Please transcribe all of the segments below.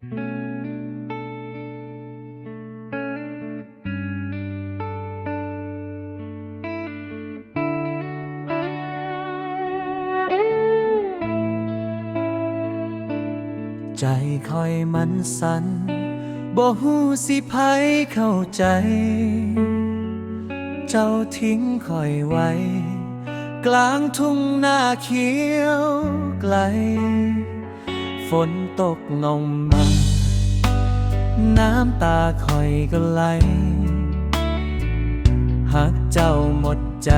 ใจคอยมันสั่นบ่ฮู้สิไผเข้าใจ เจ้าทิ้งคอยไว้ กลางทุ่งนาเขียวไกล ฝนตกลงมา น้ำตาคอยก็ไหลหักเจ้าหมดใจ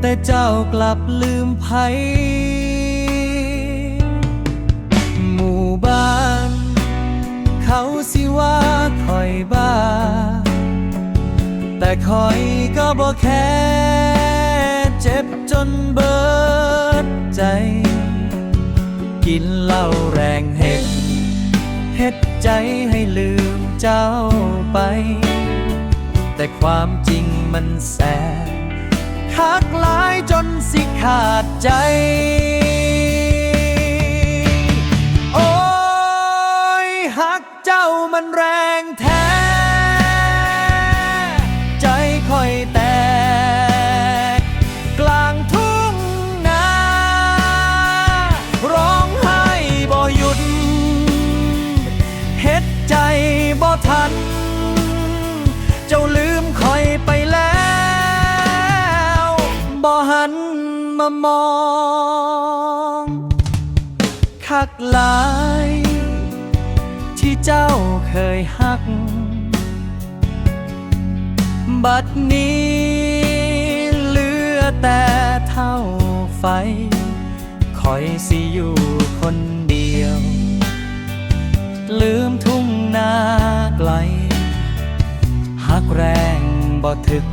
แต่เจ้ากลับลืมไผหมู่บ้าน เขาสิว่าคอยบ้า แต่คอยก็บ่แค่ เจ็บจนเบิดใจ กินเหล้าแรงเห็ดเฮ็ดใจให้ลืมเจ้าไป แต่ความจริงมันแสบคักหลายจนสิขาดใจ โอ้ยหักเจ้ามันแรงแท้ามองคักหลาย ที่เจ้าเคยหัก บัดนี้เหลือแต่เท่าไฟ คอยสิอยู่คนเดียว ลืมทุ่งนาไกลหักแรงบ่ถึก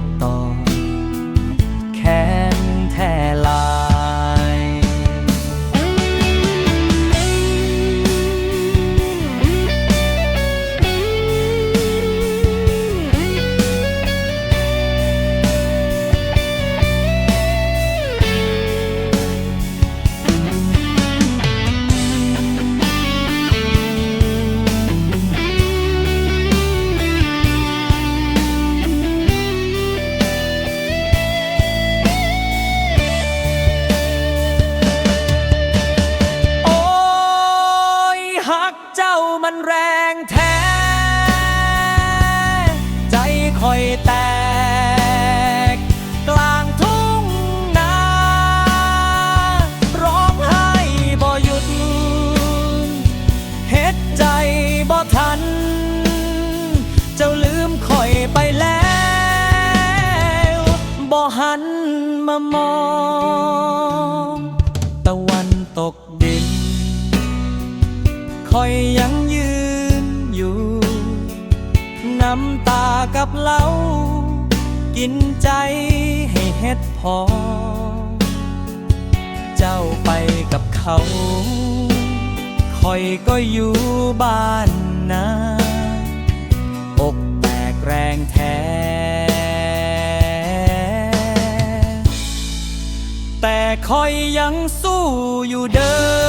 มันแรงแท้ ใจคอยแตก กลางทุ่งนา ร้องไห้บ่หยุด เฮ็ดใจบ่ทัน เจ้าลืมคอยไปแล้วบ่หันมามอง ตะวันตกดินคอยยัง น้ำตากับเหล้ากินใจให้เฮ็ดพอ เจ้าไปกับเขาคอยก็อยู่บ้านนาอกแตกแรงแท้ แต่คอยยังสู้อยู่เด้อ